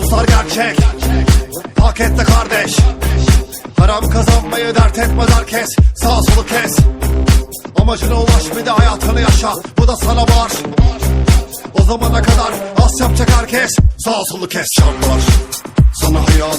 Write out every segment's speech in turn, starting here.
gerçek. Pakette kardeş. Haram kazanmayı dert etmez herkes Sağ solu kes. Amacına ulaş bir de hayatını yaşa. Bu da sana var. O zamana kadar az yapacak herkes. Sağ solu kes Şartlar Sana hayatı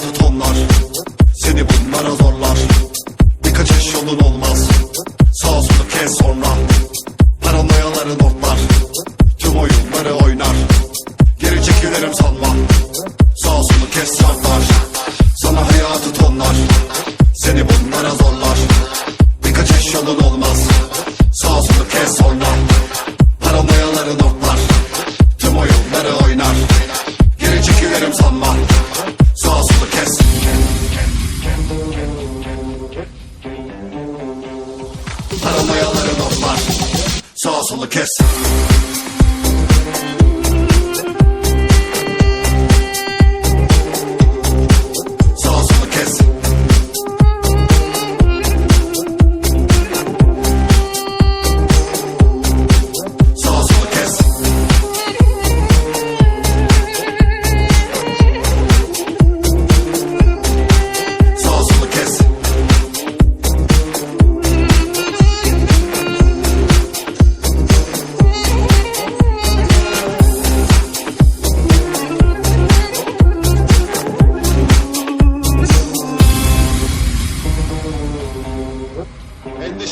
Sağ solu kes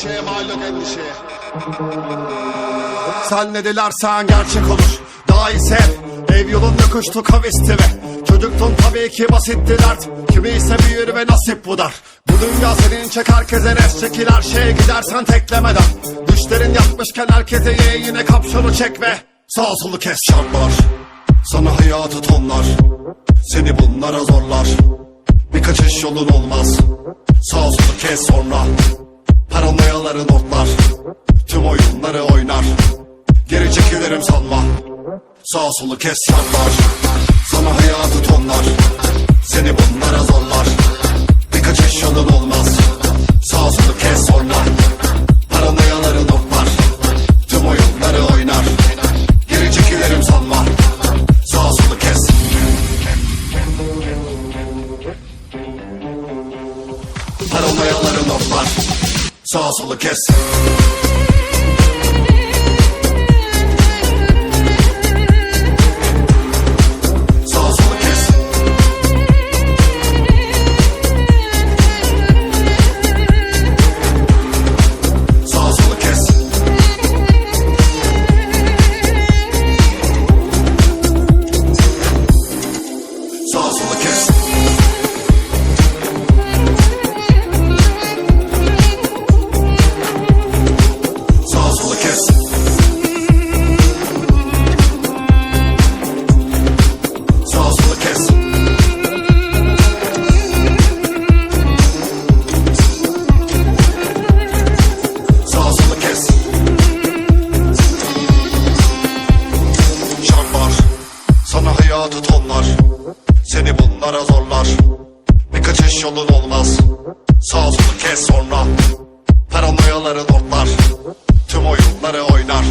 Endişeye mal endişeye Sen ne dilersen gerçek olur. Daha iyi sev. Ev yolun yokuştu kavisti ve Çocuktun tabii ki basitti dert. Kimi ise büyür ve nasip bu dar. Bu dünya senin çek herkese res çekil her şeye gidersen teklemeden. Düşlerin yapmışken herkese ye. Yine kapşonu çek ve Sağ solu kes. Şartlar Sana hayatı tonlar. Seni bunlara zorlar. Bir kaçış yolun olmaz. Sağ solu kes sonra Paranoyaları notlar. Tüm oyunları oynar. Geri çekilirim sanma. Sağ solu kes şartlar Sana hayatı tonlar. Seni bunlara zorlar. Bir kaçış yolun olmaz. Sağ solu kes sonra Paranoyaları notlar. Tüm oyunları oynar. Geri çekilirim sanma. Sağ solu kes. Paranoyaları notlar Sağ solu kes Bunlara zorlar. Bir kaçış yolun olmaz. Sağ solu kes sonra. Paranoyaları notlar Tüm oyunları oynar